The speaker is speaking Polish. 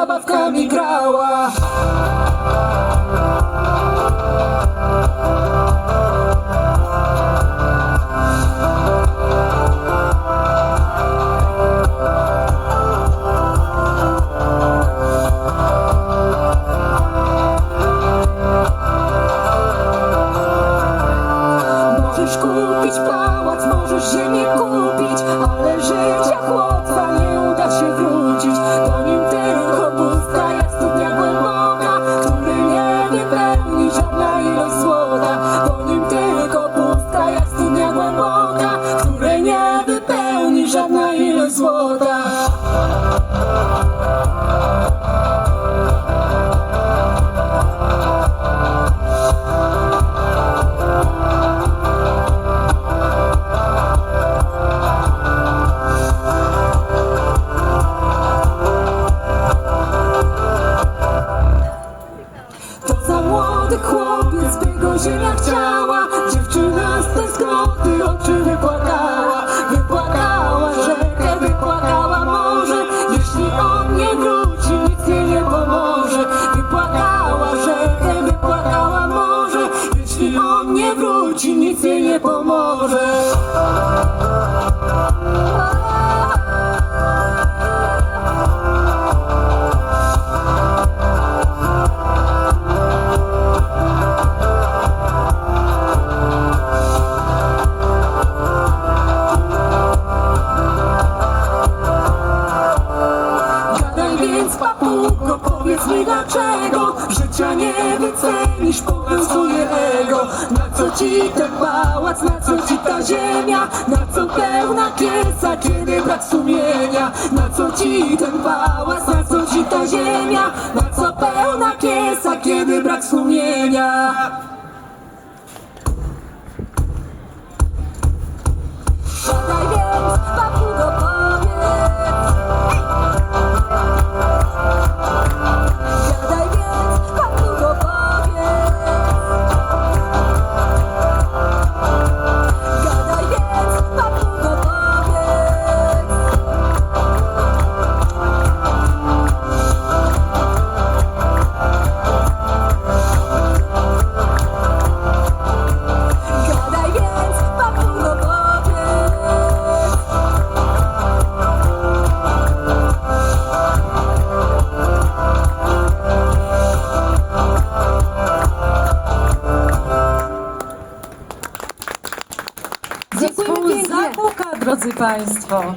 zabawkami grała. Możesz kupić pałac, możesz ziemię kupić To za młody chłopiec, by go ziemia chciała. Dziewczyna z tęsknoty oczy wypłakała. Wypłakała rzekę, wypłakała. Morze Jeśli on nie wróci, nic jej nie pomoże. Wypłakała rzekę, wypłakała. Morze Jeśli on nie wróci, nic jej nie pomoże papugo, powiedz mi dlaczego? Życia nie wycenisz, pokazuje ego. Na co ci ten pałac, na co ci ta ziemia? Na co pełna kiesa, kiedy brak sumienia? Na co ci ten pałac, na co ci ta ziemia? Na co pełna kiesa, kiedy brak sumienia drodzy Państwo.